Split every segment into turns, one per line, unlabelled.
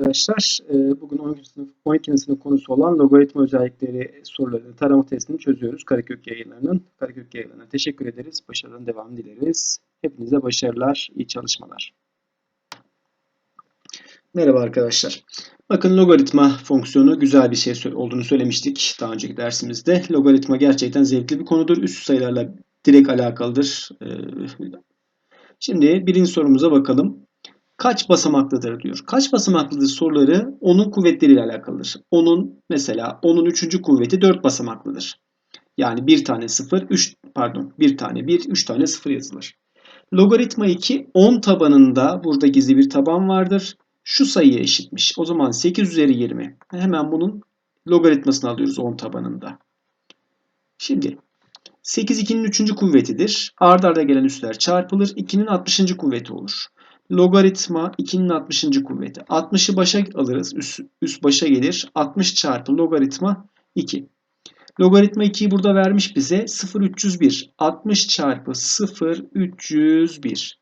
arkadaşlar. Ee, Bugün 12. sınıf, 12. sınıf konusu olan logaritma özellikleri sorularını, tarama testini çözüyoruz Karakök yayınlarının. Karakök yayınlarına teşekkür ederiz. Başarıların devamını dileriz. Hepinize başarılar, iyi çalışmalar. Merhaba arkadaşlar. Bakın logaritma fonksiyonu güzel bir şey olduğunu söylemiştik daha önceki dersimizde. Logaritma gerçekten zevkli bir konudur. Üst sayılarla direkt alakalıdır. Ee, Şimdi birinci sorumuza bakalım. Kaç basamaklıdır diyor. Kaç basamaklıdır soruları onun kuvvetleriyle alakalıdır. Onun mesela onun üçüncü kuvveti 4 basamaklıdır. Yani bir tane 0, 3 pardon bir tane 1, 3 tane 0 yazılır. Logaritma 2 10 tabanında burada gizli bir taban vardır. Şu sayıya eşitmiş. O zaman 8 üzeri 20. Hemen bunun logaritmasını alıyoruz 10 tabanında. Şimdi 8 2'nin 3. kuvvetidir. Ard arda gelen üsler çarpılır. 2'nin 60. kuvveti olur. Logaritma 2'nin 60. kuvveti. 60'ı başa alırız. Üst, üst başa gelir. 60 çarpı logaritma 2. Logaritma 2'yi burada vermiş bize. 0,301. 60 çarpı 0,301.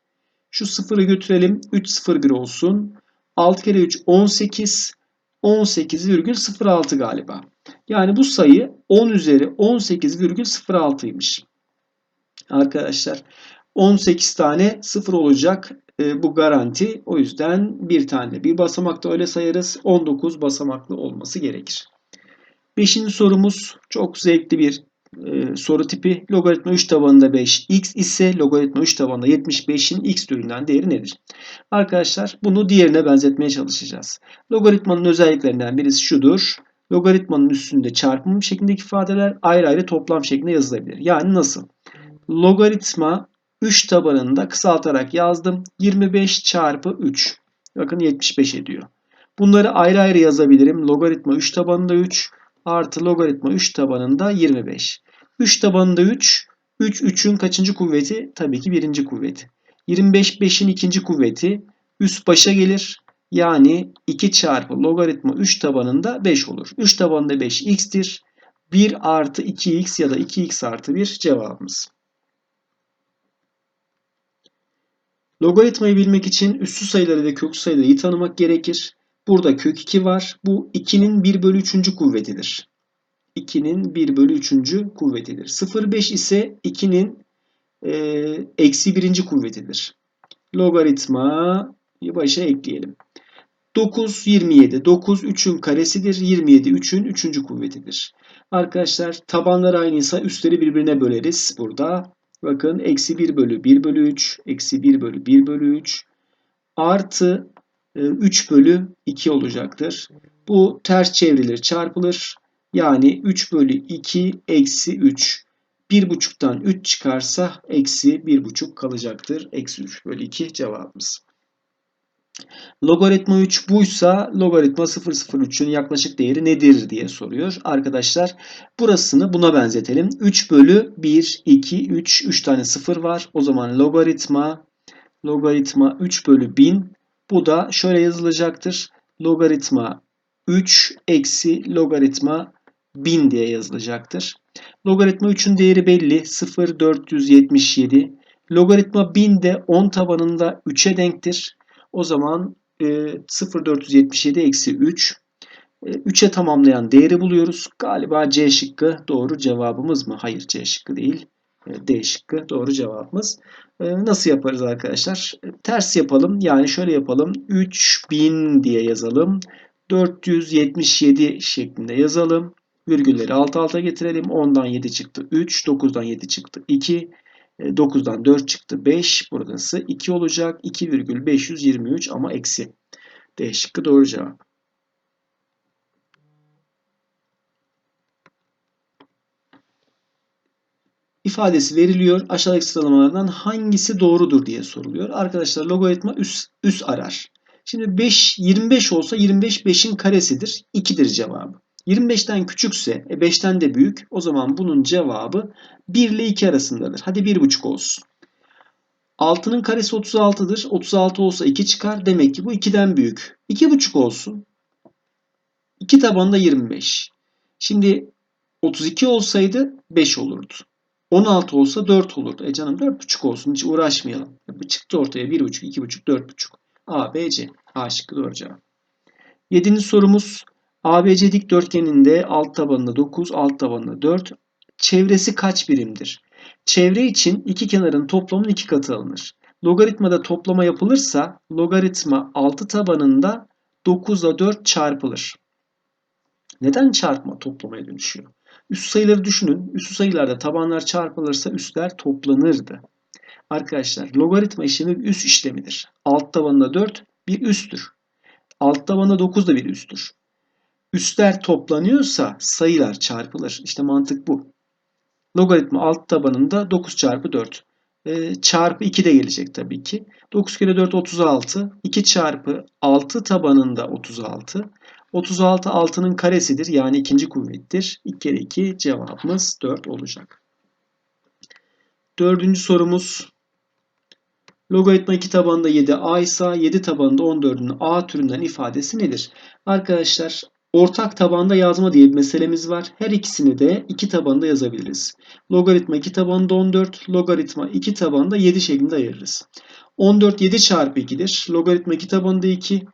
Şu 0'ı götürelim. 3,01 olsun. 6 kere 3 18. 18,06 galiba. Yani bu sayı 10 üzeri 18,06'ymış. Arkadaşlar 18 tane 0 olacak e, bu garanti. O yüzden bir tane bir basamakta öyle sayarız. 19 basamaklı olması gerekir. Beşinci sorumuz çok zevkli bir e, soru tipi. Logaritma 3 tabanında 5 x ise logaritma 3 tabanında 75'in x türünden değeri nedir? Arkadaşlar bunu diğerine benzetmeye çalışacağız. Logaritmanın özelliklerinden birisi şudur. Logaritmanın üstünde çarpım şeklindeki ifadeler ayrı ayrı toplam şeklinde yazılabilir. Yani nasıl? Logaritma 3 tabanında kısaltarak yazdım. 25 çarpı 3. Bakın 75 ediyor. Bunları ayrı ayrı yazabilirim. Logaritma 3 tabanında 3 artı logaritma 3 tabanında 25. 3 tabanında 3. 3 3'ün kaçıncı kuvveti? Tabii ki birinci kuvveti. 25 5'in ikinci kuvveti. Üst başa gelir. Yani 2 çarpı logaritma 3 tabanında 5 olur. 3 tabanında 5 x'tir. 1 artı 2x ya da 2x artı 1 cevabımız. Logaritmayı bilmek için üssü sayıları ve köklü sayıları iyi tanımak gerekir. Burada kök 2 var. Bu 2'nin 1 bölü 3. kuvvetidir. 2'nin 1 bölü 3. kuvvetidir. 0,5 ise 2'nin e, eksi 1. kuvvetidir. Logaritma başa ekleyelim. 9, 27. 9 3'ün karesidir. 27 3'ün 3. kuvvetidir. Arkadaşlar tabanlar aynıysa üstleri birbirine böleriz burada. Bakın eksi 1 bölü 1 bölü 3. Eksi 1 bölü 1 bölü 3. Artı 3 bölü 2 olacaktır. Bu ters çevrilir çarpılır. Yani 3 bölü 2 eksi 3. 1,5'tan 3 çıkarsa eksi 1,5 kalacaktır. Eksi 3 bölü 2 cevabımız. Logaritma 3 buysa logaritma 0,03'ün yaklaşık değeri nedir diye soruyor. Arkadaşlar burasını buna benzetelim. 3 bölü 1, 2, 3, 3 tane 0 var. O zaman logaritma logaritma 3 bölü 1000 bu da şöyle yazılacaktır. Logaritma 3 eksi logaritma 1000 diye yazılacaktır. Logaritma 3'ün değeri belli. 0,477. Logaritma 1000 de 10 tabanında 3'e denktir. O zaman e, 0,477 eksi 3. E, 3'e tamamlayan değeri buluyoruz. Galiba C şıkkı doğru cevabımız mı? Hayır C şıkkı değil. E, D şıkkı doğru cevabımız. E, nasıl yaparız arkadaşlar? E, ters yapalım. Yani şöyle yapalım. 3000 diye yazalım. 477 şeklinde yazalım. Virgülleri alt alta getirelim. 10'dan 7 çıktı 3. 9'dan 7 çıktı 2. 9'dan 4 çıktı 5. Burası 2 olacak. 2,523 ama eksi. D şıkkı doğru cevap. ifadesi veriliyor. Aşağıdaki sıralamalardan hangisi doğrudur diye soruluyor. Arkadaşlar logaritma üs, üs arar. Şimdi 5 25 olsa 25 5'in karesidir. 2'dir cevabı. 25'ten küçükse e 5'ten de büyük. O zaman bunun cevabı 1 ile 2 arasındadır. Hadi 1,5 olsun. 6'nın karesi 36'dır. 36 olsa 2 çıkar. Demek ki bu 2'den büyük. 2,5 olsun. 2 tabanında 25. Şimdi 32 olsaydı 5 olurdu. 16 olsa 4 olurdu. E canım 4,5 olsun hiç uğraşmayalım. Bu çıktı ortaya 1,5, 2,5, 4,5. A, B, C. A şıkkı doğru cevap. Yedinci sorumuz ABC dikdörtgeninde alt tabanında 9, alt tabanında 4. Çevresi kaç birimdir? Çevre için iki kenarın toplamının iki katı alınır. Logaritmada toplama yapılırsa logaritma 6 tabanında 9 ile 4 çarpılır. Neden çarpma toplamaya dönüşüyor? Üst sayıları düşünün. Üst sayılarda tabanlar çarpılırsa üstler toplanırdı. Arkadaşlar logaritma işlemi bir üst işlemidir. Alt tabanında 4 bir üsttür. Alt tabanında 9 da bir üsttür. Üstler toplanıyorsa sayılar çarpılır. İşte mantık bu. Logaritma alt tabanında 9 çarpı 4. E, çarpı 2 de gelecek tabii ki. 9 kere 4 36. 2 çarpı 6 tabanında 36. 36 6'nın karesidir. Yani ikinci kuvvettir. 2 kere 2 cevabımız 4 olacak. Dördüncü sorumuz. Logaritma 2 tabanında 7 a ise 7 tabanında 14'ün a türünden ifadesi nedir? Arkadaşlar ortak tabanda yazma diye bir meselemiz var. Her ikisini de 2 tabanda yazabiliriz. Logaritma 2 tabanında 14, logaritma 2 tabanında 7 şeklinde ayırırız. 14 7 çarpı 2'dir. Logaritma 2 tabanında 2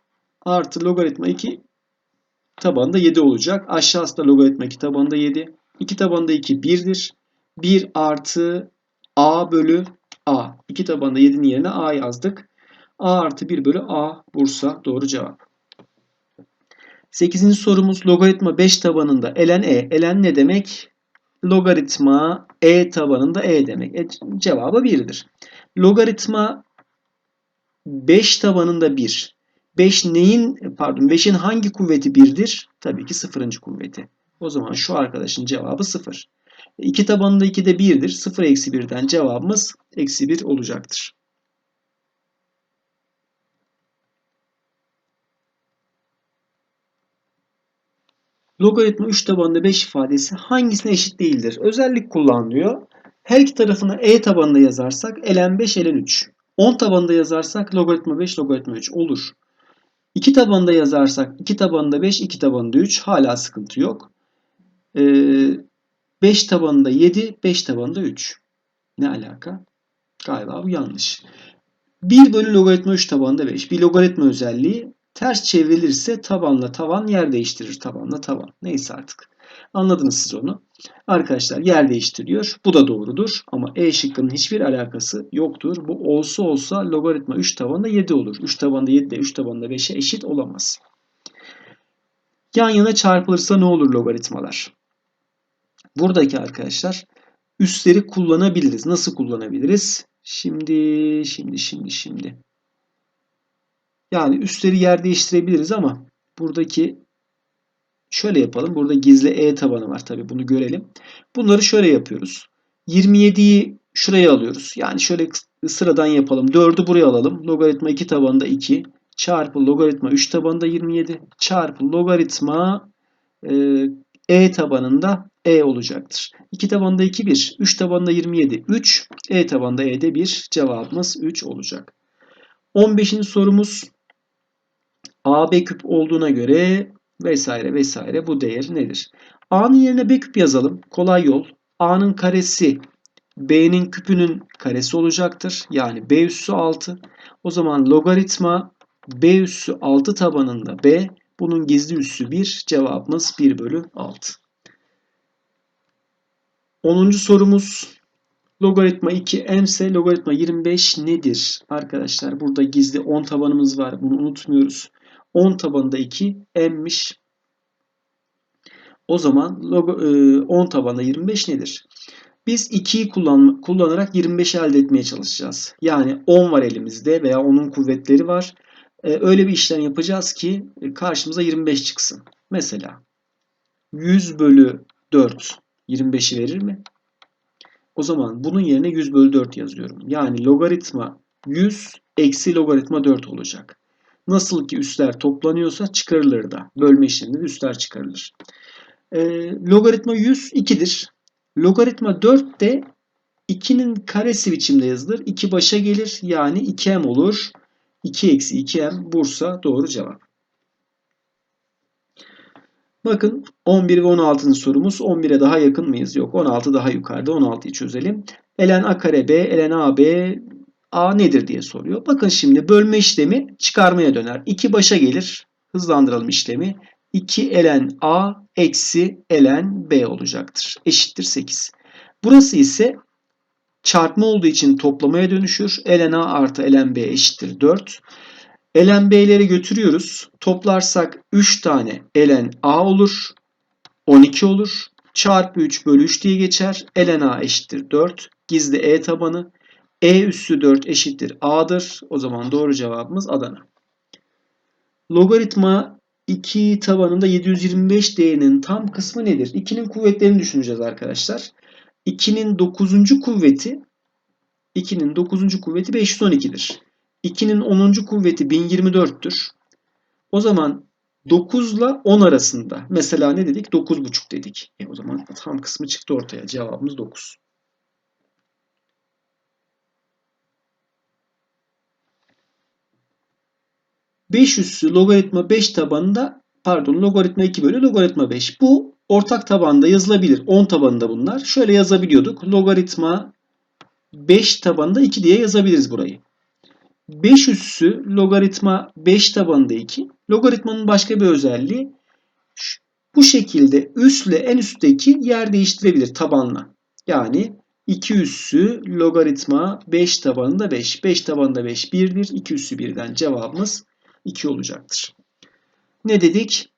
artı logaritma 2 tabanında 7 olacak. Aşağısı da logaritma 2 tabanında 7. 2 tabanında 2 1'dir. 1 artı a bölü a. 2 tabanında 7'nin yerine a yazdık. a artı 1 bölü a Bursa doğru cevap. 8. sorumuz logaritma 5 tabanında ln e. ln ne demek? Logaritma e tabanında e demek. E, cevabı 1'dir. Logaritma 5 tabanında 1. 5 neyin pardon 5'in hangi kuvveti 1'dir? Tabii ki 0. kuvveti. O zaman şu arkadaşın cevabı 0. 2 tabanında 2 de 1'dir. 0 eksi 1'den cevabımız eksi 1 olacaktır. Logaritma 3 tabanında 5 ifadesi hangisine eşit değildir? Özellik kullanılıyor. Her iki tarafını e tabanında yazarsak ln 5 ln 3. 10 tabanında yazarsak logaritma 5 logaritma 3 olur. 2 tabanında yazarsak 2 tabanında 5 2 tabanında 3 hala sıkıntı yok. Ee, 5 tabanında 7 5 tabanında 3. Ne alaka? Galiba bu yanlış. 1 bölü logaritma 3 tabanında 5. Bir logaritma özelliği ters çevrilirse tabanla tavan yer değiştirir. Tabanla tavan. Neyse artık. Anladınız siz onu. Arkadaşlar yer değiştiriyor. Bu da doğrudur. Ama E şıkkının hiçbir alakası yoktur. Bu olsa olsa logaritma 3 tabanında 7 olur. 3 tabanında 7 de 3 tabanında 5'e eşit olamaz. Yan yana çarpılırsa ne olur logaritmalar? Buradaki arkadaşlar üstleri kullanabiliriz. Nasıl kullanabiliriz? Şimdi, şimdi, şimdi, şimdi. Yani üstleri yer değiştirebiliriz ama buradaki şöyle yapalım. Burada gizli E tabanı var tabii bunu görelim. Bunları şöyle yapıyoruz. 27'yi şuraya alıyoruz. Yani şöyle sıradan yapalım. 4'ü buraya alalım. Logaritma 2 tabanında 2 çarpı logaritma 3 tabanında 27 çarpı logaritma e, e tabanında E olacaktır. 2 tabanında 2 1, 3 tabanında 27 3, E tabanında E'de 1 cevabımız 3 olacak. 15. sorumuz AB küp olduğuna göre vesaire vesaire bu değer nedir? A'nın yerine B küp yazalım. Kolay yol. A'nın karesi B'nin küpünün karesi olacaktır. Yani B üssü 6. O zaman logaritma B üssü 6 tabanında B bunun gizli üssü 1. Cevabımız 1 bölü 6. 10. sorumuz logaritma 2 m ise logaritma 25 nedir? Arkadaşlar burada gizli 10 tabanımız var. Bunu unutmuyoruz. 10 tabanında 2 m'miş. O zaman 10 e, tabanında 25 nedir? Biz 2'yi kullan, kullanarak 25 elde etmeye çalışacağız. Yani 10 var elimizde veya onun kuvvetleri var. Ee, öyle bir işlem yapacağız ki e, karşımıza 25 çıksın. Mesela 100 bölü 4 25'i verir mi? O zaman bunun yerine 100 bölü 4 yazıyorum. Yani logaritma 100 eksi logaritma 4 olacak. Nasıl ki üstler toplanıyorsa çıkarılır da. Bölme işleminde üstler çıkarılır. E, logaritma 100 2'dir. Logaritma 4 de 2'nin karesi biçimde yazılır. 2 başa gelir. Yani 2m olur. 2 eksi 2m Bursa doğru cevap. Bakın 11 ve 16. sorumuz 11'e daha yakın mıyız? Yok 16 daha yukarıda 16'yı çözelim. ln a kare b ln a b a nedir diye soruyor. Bakın şimdi bölme işlemi çıkarmaya döner. 2 başa gelir. Hızlandıralım işlemi. 2 ln A eksi ln B olacaktır. Eşittir 8. Burası ise çarpma olduğu için toplamaya dönüşür. ln A artı ln B eşittir 4. ln B'leri götürüyoruz. Toplarsak 3 tane ln A olur. 12 olur. Çarpı 3 bölü 3 diye geçer. ln A eşittir 4. Gizli E tabanı. E üssü 4 eşittir A'dır. O zaman doğru cevabımız Adana. Logaritma 2 tabanında 725 değerinin tam kısmı nedir? 2'nin kuvvetlerini düşüneceğiz arkadaşlar. 2'nin 9. kuvveti 2'nin 9. kuvveti 512'dir. 2'nin 10. kuvveti 1024'tür. O zaman 9 ile 10 arasında mesela ne dedik? 9,5 dedik. E o zaman tam kısmı çıktı ortaya. Cevabımız 9. Beş üssü logaritma 5 tabanında pardon logaritma 2 bölü logaritma 5. Bu ortak tabanda yazılabilir. 10 tabanında bunlar. Şöyle yazabiliyorduk. Logaritma 5 tabanında 2 diye yazabiliriz burayı. 5 üssü logaritma 5 tabanında 2. Logaritmanın başka bir özelliği bu şekilde üstle en üstteki yer değiştirebilir tabanla. Yani 2 üssü logaritma 5 tabanında 5. 5 tabanında 5 1'dir. 2 üssü 1'den cevabımız 2 olacaktır. Ne dedik?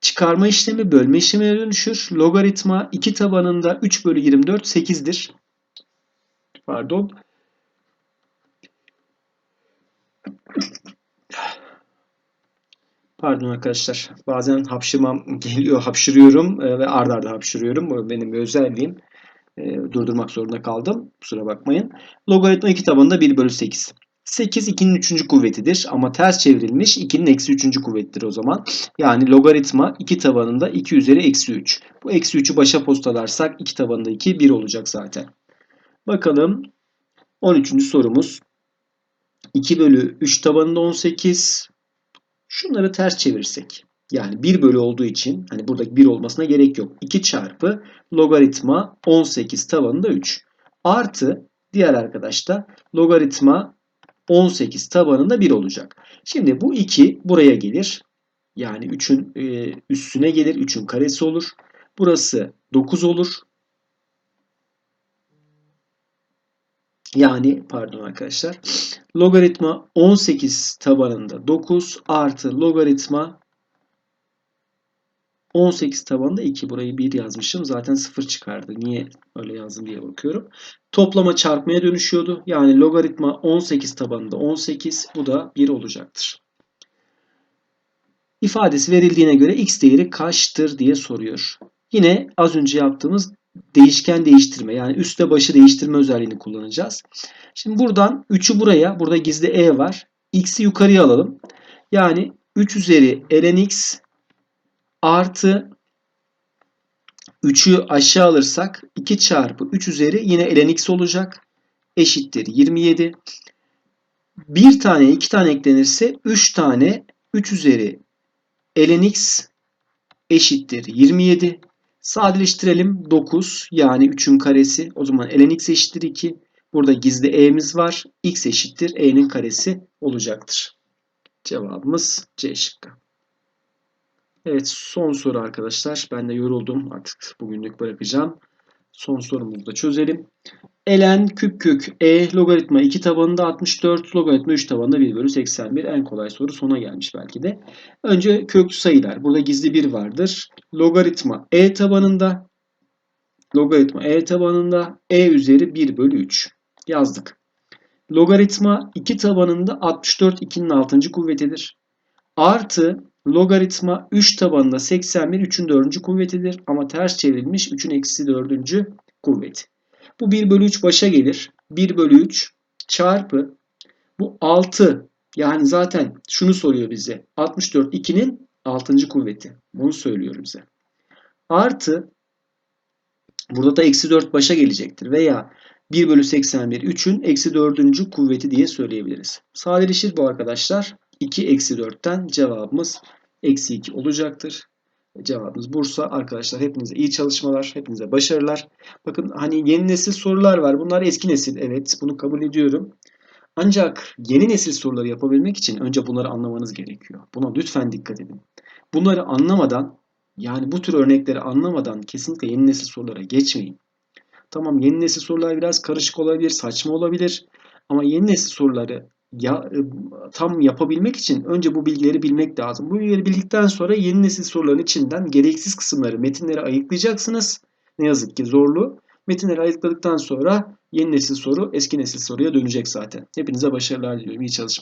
Çıkarma işlemi bölme işlemine dönüşür. Logaritma 2 tabanında 3 bölü 24 8'dir. Pardon. Pardon arkadaşlar. Bazen hapşırmam geliyor, hapşırıyorum e, ve ard arda hapşırıyorum. Bu benim bir özelliğim. E, durdurmak zorunda kaldım. Kusura bakmayın. Logaritma 2 tabanında 1 bölü 8. 8 2'nin 3. kuvvetidir ama ters çevrilmiş 2'nin eksi 3. kuvvettir o zaman. Yani logaritma 2 tabanında 2 üzeri eksi 3. Bu eksi 3'ü başa postalarsak 2 tabanında 2 1 olacak zaten. Bakalım 13. sorumuz. 2 bölü 3 tabanında 18. Şunları ters çevirsek. Yani 1 bölü olduğu için hani buradaki 1 olmasına gerek yok. 2 çarpı logaritma 18 tabanında 3. Artı diğer arkadaşta logaritma 18 tabanında 1 olacak. Şimdi bu 2 buraya gelir. Yani 3'ün e, üstüne gelir. 3'ün karesi olur. Burası 9 olur. Yani pardon arkadaşlar. Logaritma 18 tabanında 9 artı logaritma 18 tabanında 2. Burayı 1 yazmışım. Zaten 0 çıkardı. Niye öyle yazdım diye bakıyorum. Toplama çarpmaya dönüşüyordu. Yani logaritma 18 tabanında 18. Bu da 1 olacaktır. İfadesi verildiğine göre x değeri kaçtır diye soruyor. Yine az önce yaptığımız değişken değiştirme yani üstte başı değiştirme özelliğini kullanacağız. Şimdi buradan 3'ü buraya, burada gizli e var. x'i yukarıya alalım. Yani 3 üzeri ln x artı 3'ü aşağı alırsak 2 çarpı 3 üzeri yine ln x olacak. Eşittir 27. Bir tane 2 tane eklenirse 3 tane 3 üzeri ln x eşittir 27. Sadeleştirelim 9 yani 3'ün karesi. O zaman ln x eşittir 2. Burada gizli e'miz var. x eşittir e'nin karesi olacaktır. Cevabımız C şıkkı. Evet son soru arkadaşlar. Ben de yoruldum. Artık bugünlük bırakacağım. Son sorumuzu da çözelim. Ln küp kök e logaritma 2 tabanında 64 logaritma 3 tabanında 1 bölü 81 en kolay soru sona gelmiş belki de. Önce köklü sayılar. Burada gizli 1 vardır. Logaritma e tabanında logaritma e tabanında e üzeri 1 bölü 3 yazdık. Logaritma 2 tabanında 64 2'nin 6. kuvvetidir. Artı logaritma 3 tabanında 81 3'ün 4. kuvvetidir. Ama ters çevrilmiş 3'ün eksi 4. kuvveti. Bu 1 bölü 3 başa gelir. 1 bölü 3 çarpı bu 6 yani zaten şunu soruyor bize. 64 2'nin 6. kuvveti. Bunu söylüyor bize. Artı burada da eksi 4 başa gelecektir. Veya 1 bölü 81 3'ün eksi 4. kuvveti diye söyleyebiliriz. Sadeleşir bu arkadaşlar. 2 eksi 4'ten cevabımız eksi 2 olacaktır. Cevabımız Bursa. Arkadaşlar hepinize iyi çalışmalar, hepinize başarılar. Bakın hani yeni nesil sorular var. Bunlar eski nesil. Evet bunu kabul ediyorum. Ancak yeni nesil soruları yapabilmek için önce bunları anlamanız gerekiyor. Buna lütfen dikkat edin. Bunları anlamadan yani bu tür örnekleri anlamadan kesinlikle yeni nesil sorulara geçmeyin. Tamam yeni nesil sorular biraz karışık olabilir, saçma olabilir. Ama yeni nesil soruları ya, e, tam yapabilmek için önce bu bilgileri bilmek lazım. Bu bilgileri bildikten sonra yeni nesil soruların içinden gereksiz kısımları, metinleri ayıklayacaksınız. Ne yazık ki zorlu. Metinleri ayıkladıktan sonra yeni nesil soru eski nesil soruya dönecek zaten. Hepinize başarılar diliyorum. İyi çalışmalar.